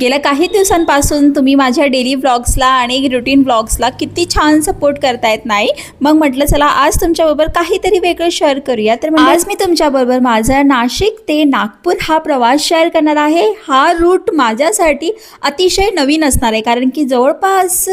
गेल्या काही दिवसांपासून तुम्ही माझ्या डेली व्लॉग्सला आणि रुटीन व्लॉग्सला किती छान सपोर्ट करतायत नाही? मग म्हटलं चला आज तुमच्याबरोबर काहीतरी वेगळं शेअर करूया. तर मग आज मी तुमच्याबरोबर माझा नाशिक ते नागपूर हा प्रवास शेअर करणार आहे. हा रूट माझ्यासाठी अतिशय नवीन असणार आहे. कारण की जवळपास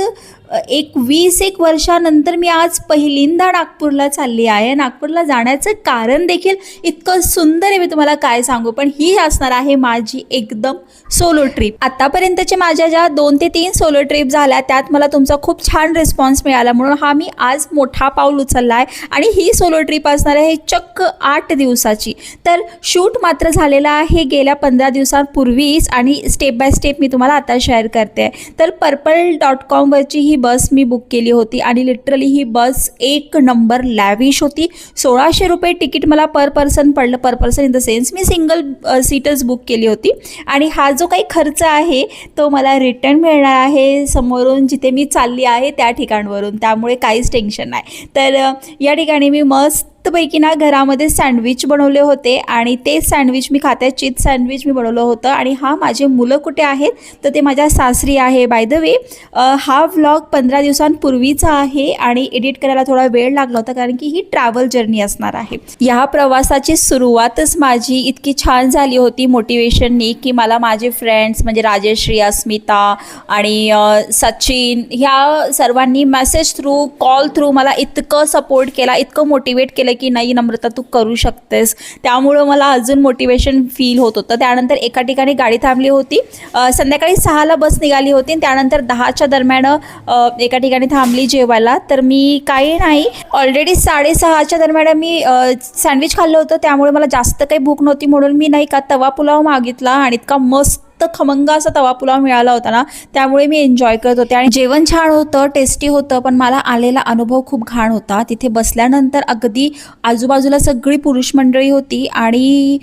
एक वीस एक वर्षानंतर मी आज पहिल्यांदा नागपूरला चालली आहे. नागपूरला जाण्याचं कारण देखील इतकं सुंदर आहे मी तुम्हाला काय सांगू. पण ही असणार आहे माझी एकदम सोलो ट्रिप आतापर्यंतचे माझ्या ज्या दोन ते तीन सोलो ट्रिप झाल्या त्यात मला तुमचा खूप छान रिस्पॉन्स मिळाला. म्हणून हा मी आज मोठा पाऊल उचलला आहे. आणि ही सोलो ट्रिप असणार आहे चक्क आठ दिवसाची. तर शूट मात्र झालेला आहे गेल्या पंधरा दिवसांपूर्वीच आणि स्टेप बाय स्टेप मी तुम्हाला आता शेअर करते. आहे तर पर्पल डॉट कॉमवरची ही बस मी बुक केली होती आणि लिटरली ही बस एक नंबर लॅविश होती. सोळाशे रुपये तिकीट मला पर पर्सन पडलं. Per person in the sense me single सीटच बुक केली होती. आणि हा जो काही खर्च आहे तो मला रिटर्न मिळणार आहे समोरून जिथे मी चालली आहे त्या ठिकाणवरून. त्यामुळे काहीच टेन्शन नाही. तर या ठिकाणी मी मस्त मस्तपैकी ना घरामध्ये सँडविच बनवले होते आणि तेच सँडविच मी खाते चीज सँडविच मी बनवलं होतं. आणि हा माझे मुलं कुठे आहेत? तर ते माझ्या सासरी आहे. बाय द वे हा व्लॉग पंधरा दिवसांपूर्वीचा आहे आणि एडिट करायला थोडा वेळ लागला होता कारण की ही ट्रॅव्हल जर्नी असणार आहे. या प्रवासाची सुरुवातच माझी इतकी छान झाली होती मोटिवेशननी की मला माझे फ्रेंड्स म्हणजे राजेश्री अस्मिता आणि सचिन ह्या सर्वांनी मेसेज थ्रू कॉल थ्रू मला इतकं सपोर्ट केला इतकं मोटिवेट केलं की नाही नम्रता तू करू शकतेस. त्यामुळं मला अजून मोटिवेशन फील होत होतं. त्यानंतर एका ठिकाणी गाडी थांबली होती. संध्याकाळी सहाला बस निघाली होती आणि त्यानंतर दहाच्या दरम्यान एका ठिकाणी थांबली जेवायला. तर मी काही नाही ऑलरेडी साडेसहाच्या दरम्यान मी सँडविच खाल्लं होतं. त्यामुळे मला जास्त काही भूक नव्हती म्हणून मी नाही का तवा पुलाव मागितला आणि इतका मस्त खमंग असा तवा पुलाव मिळाला होता ना त्यामुळे मी एन्जॉय करत होते. आणि जेवण छान होतं टेस्टी होतं पण मला आलेला अनुभव खूप घाण होता. तिथे बसल्यानंतर अगदी आजूबाजूला सगळी पुरुष मंडळी होती आणि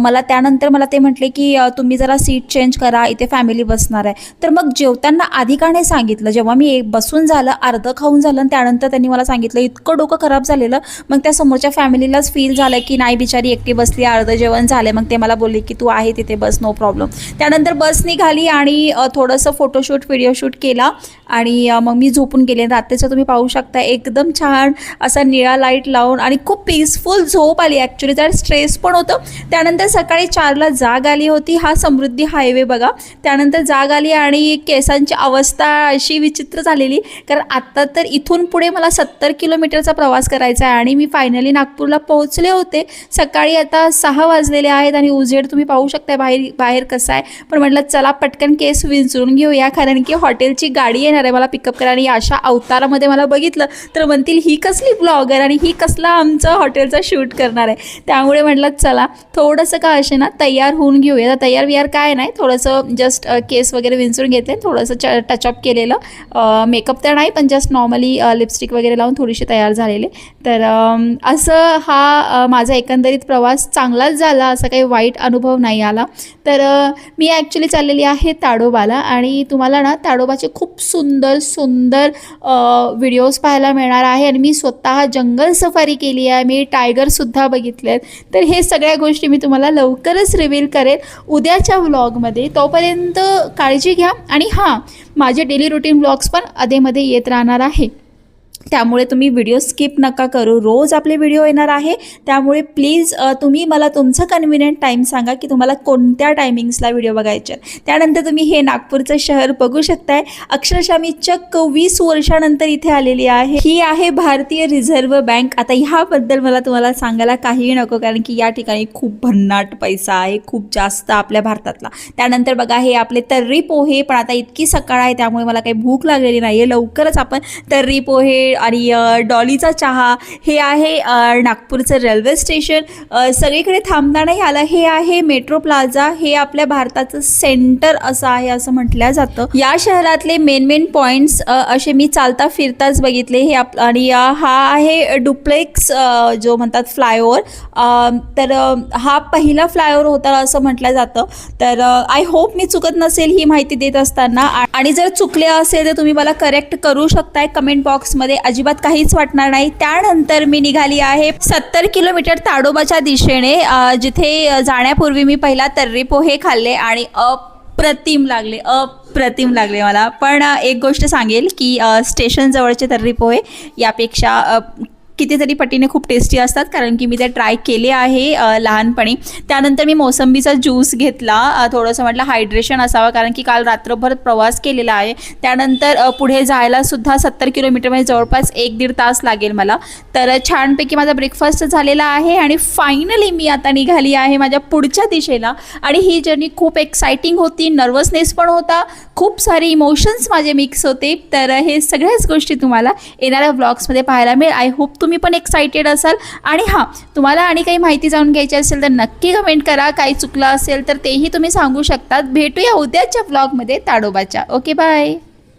मला त्यानंतर मला ते म्हटले की तुम्ही जरा सीट चेंज करा इथे फॅमिली बसणार आहे. तर मग जेवताना आधी का नाही सांगितलं जेव्हा मी एक बसून झालं अर्धं खाऊन झालं आणि त्यानंतर त्यांनी मला सांगितलं इतकं डोकं खराब झालेलं. मग त्या समोरच्या फॅमिलीलाच फील झालं की नाही बिचारी एकटी बसली अर्धं जेवण झाले. मग ते मला बोलले की तू आहे तिथे बस नो प्रॉब्लेम त्यानंतर बस निघाली आणि थोडंसं फोटोशूट व्हिडिओ शूट केला आणि मग मी झोपून गेले. रात्रीचं तुम्ही पाहू शकता एकदम छान असा निळा लाइट लावून आणि खूप पीसफुल झोप आली. ॲक्च्युली त्यात स्ट्रेस पण होतं. त्यानंतर सकाळी चारला जाग आली होती. हा समृद्धी हायवे बघा. त्यानंतर जाग आली आणि केसांची अवस्था अशी विचित्र झालेली. कारण आत्ता तर इथून पुढे मला सत्तर किलोमीटरचा प्रवास करायचा आहे आणि मी फायनली नागपूरला पोहोचले होते. सकाळी आता सहा वाजलेले आहेत आणि उजेड तुम्ही पाहू शकता बाहेर बाहेर कसा आहे. पण म्हटलं चला पटकन केस विंचरून घेऊया कारण की हॉटेलची गाडी येणार आहे मला पिकअप करा. आणि अशा अवतारामध्ये मला बघितलं तर म्हणतील ही कसली ब्लॉगर आणि ही कसला आमचं हॉटेलचा शूट करणार आहे. त्यामुळे म्हटलं चला थोडंसं का असे ना तयार होऊन घेऊया. तर तयार वियार काय नाही थोडंसं जस्ट केस वगैरे विंचरून घेतले थोडंसं च टचअप केलेलं. मेकअप तर नाही पण जस्ट नॉर्मली लिपस्टिक वगैरे लावून थोडीशी तयार झालेले. तर असं हा माझा एकंदरीत प्रवास चांगलाच झाला असा काही वाईट अनुभव नाही आला. तर मी ॲक्च्युली चाललेली आहे ताडोबाला आणि तुम्हाला ना ताडोबाचे खूप सुंदर सुंदर व्हिडिओज पाहायला मिळणार आहे आणि मी स्वतः जंगल सफारी केली आहे. मी टायगरसुद्धा बघितले आहेत तर हे सगळ्या गोष्टी मी तुम्हाला लवकरच रिव्हील करेन उद्याच्या व्लॉगमध्ये तोपर्यंत काळजी घ्या आणि हां माझे डेली रुटीन व्लॉग्स पण अधेमध्ये येत राहणार आहे. त्यामुळे तुम्ही व्हिडिओ स्किप नका करू. रोज आपले व्हिडिओ येणार आहे. त्यामुळे प्लीज तुम्ही मला तुमचं कन्व्हिनियंट टाईम सांगा की तुम्हाला कोणत्या टायमिंग्सला व्हिडिओ बघायचे आहेत. त्यानंतर तुम्ही हे नागपूरचं शहर बघू शकताय. अक्षरशः मी चक्क वीस वर्षानंतर इथे आलेली आहे. ही आहे भारतीय रिझर्व्ह बँक आता ह्याबद्दल मला तुम्हाला सांगायला काहीही नको कारण की या ठिकाणी खूप भन्नाट पैसा आहे. खूप जास्त आपल्या भारतातला. त्यानंतर बघा हे आपले तर्री पोहे पण आता इतकी सकाळ आहे त्यामुळे मला काही भूक लागलेली नाही आहे लवकरच आपण तर्री पोहे आणि डॉलीचा चहा हे आहे नागपूरचं रेल्वे स्टेशन. सगळीकडे थांबताना आलं हे आहे मेट्रो प्लाझा. हे आपल्या भारताचं सेंटर असं आहे असं म्हटलं जातं. या शहरातले मेन मेन पॉईंट्स असे मी चालता फिरताच बघितले. हे आप आणि हा आहे डुप्लेक्स जो म्हणतात फ्लायओव्हर. तर हा पहिला फ्लायओव्हर होता असं म्हटलं जातं. तर आय होप मी चुकत नसेल ही माहिती देत असताना. आणि जर चुकले असेल तर तुम्ही मला करेक्ट करू शकताय कमेंट बॉक्समध्ये अजिबात काहीच वाटणार नाही. त्यानंतर मी निघाली आहे सत्तर किलोमीटर ताडोबाच्या दिशेने जिथे जाण्यापूर्वी मी पहिला तर्री पोहे खाल्ले आणि अप्रतिम लागले अप्रतिम लागले मला. पण एक गोष्ट सांगेल की स्टेशनजवळचे स्टेशन जवळचे तर्री पोहे यापेक्षा कितीतरी पटीने खूप टेस्टी असतात कारण की मी ते ट्राय केले आहे लहानपणी. त्यानंतर मी मोसंबीचा ज्यूस घेतला थोडंसं म्हटलं हायड्रेशन असावं कारण की काल रात्रभर प्रवास केलेला आहे. त्यानंतर पुढे जायला सुद्धा सत्तर किलोमीटर म्हणजे जवळपास एक दीड तास लागेल मला. तर छानपैकी माझा ब्रेकफास्ट झालेला आहे आणि फायनली मी आता निघाली आहे माझ्या पुढच्या दिशेला. आणि ही जर्नी खूप एक्सायटिंग होती नर्वसनेस पण होता खूप सारे इमोशन्स माझे मिक्स होते. तर हे सगळ्याच गोष्टी तुम्हाला येणाऱ्या ब्लॉग्समध्ये पाहायला मिळेल. आय होप तुम्ही तुम्ही पण एक्सायटेड असाल. आणि हां तुम्हाला आणि काही माहिती जाणून घ्यायची असेल तर नक्की कमेंट करा. काही चुकलं असेल तर तेही तुम्ही सांगू शकतात. भेटूया उद्याच्या ब्लॉगमध्ये ताडोबाच्या. Okay bye